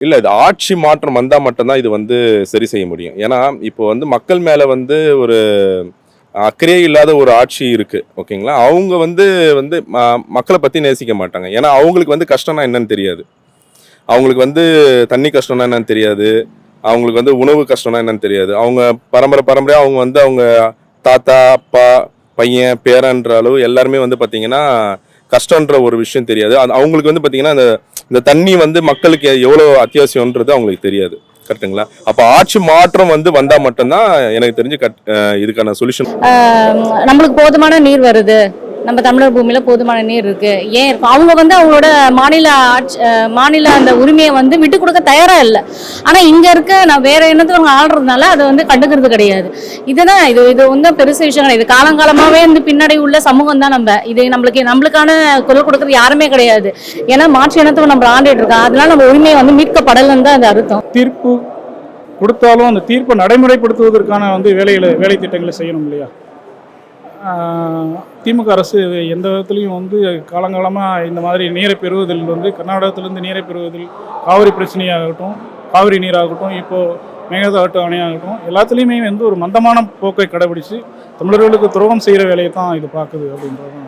இல்லை இது ஆட்சி மாற்றம் வந்தால் மட்டும்தான் இது வந்து சரி செய்ய முடியும். ஏன்னா இப்போ வந்து மக்கள் மேலே வந்து ஒரு அக்கறையே இல்லாத ஒரு ஆட்சி இருக்குது ஓகேங்களா? அவங்க வந்து வந்து ம- மக்களை பற்றி நேசிக்க மாட்டாங்க. ஏன்னா அவங்களுக்கு வந்து கஷ்டம்னா என்னன்னு தெரியாது. அவங்களுக்கு வந்து தண்ணி கஷ்டம்னா என்னன்னு தெரியாது. அவங்களுக்கு வந்து உணவு கஷ்டம்னா என்னன்னு தெரியாது. அவங்க பரம்பரை பரம்பரையாக அவங்க வந்து அவங்க தாத்தா அப்பா பையன் பேரன்ற அளவு எல்லாருமே வந்து பார்த்திங்கன்னா கஷ்டன்ற ஒரு விஷயம் தெரியாது. அது அவங்களுக்கு வந்து பாத்தீங்கன்னா இந்த இந்த தண்ணி வந்து மக்களுக்கு எவ்வளவு அத்தியாவசியம்ன்றது அவங்களுக்கு தெரியாது. கரெக்டுங்களா அப்ப ஆட்சி மாற்றம் வந்து வந்தா மட்டும்தான் எனக்கு தெரிஞ்சு கட் இதுக்கான சொல்யூஷன் நம்மளுக்கு போதுமான நீர் வருது. நம்ம தமிழர் பூமியில போதுமான நீர் இருக்கு. ஏன் இருக்கும் அவங்க வந்து அவங்களோட மாநில ஆட்சி மாநில அந்த உரிமையை வந்து விட்டு கொடுக்க தயாரா இல்லை. ஆனா இங்க இருக்க நான் வேற அவங்க ஆடுறதுனால அதை வந்து கண்டுக்கிறது கிடையாது. இதுதான் இது இது வந்து பெருசு விஷயம் கிடையாது. இது காலங்காலமாவே இந்த பின்னாடி உள்ள சமூகம் தான் நம்ம. இது நம்மளுக்கு நம்மளுக்கான குரல் கொடுக்கறது யாருமே கிடையாது. ஏன்னா மாற்று இனத்தை நம்ம ஆண்டுட்டு இருக்கோம். அதனால நம்ம உரிமையை வந்து மீட்கப்படலன்னு தான் அது அர்த்தம். தீர்ப்பு கொடுத்தாலும் அந்த தீர்ப்பை நடைமுறைப்படுத்துவதற்கான வந்து வேலைகளை வேலை திட்டங்களை செய்யணும் இல்லையா? திமுக அரசு எந்த விதத்துலையும் வந்து காலங்காலமாக இந்த மாதிரி நீரை பெறுவதில் வந்து கர்நாடகத்திலேருந்து நீரை பெறுவதில் காவிரி பிரச்சனையாகட்டும் காவிரி நீராகட்டும் இப்போது மேகதாட்டு அணையாகட்டும் எல்லாத்துலேயுமே வந்து ஒரு மந்தமான போக்கை கடைபிடிச்சு தமிழர்களுக்கு துரோகம் செய்கிற வேலையை தான் இது பார்க்குது அப்படின்றது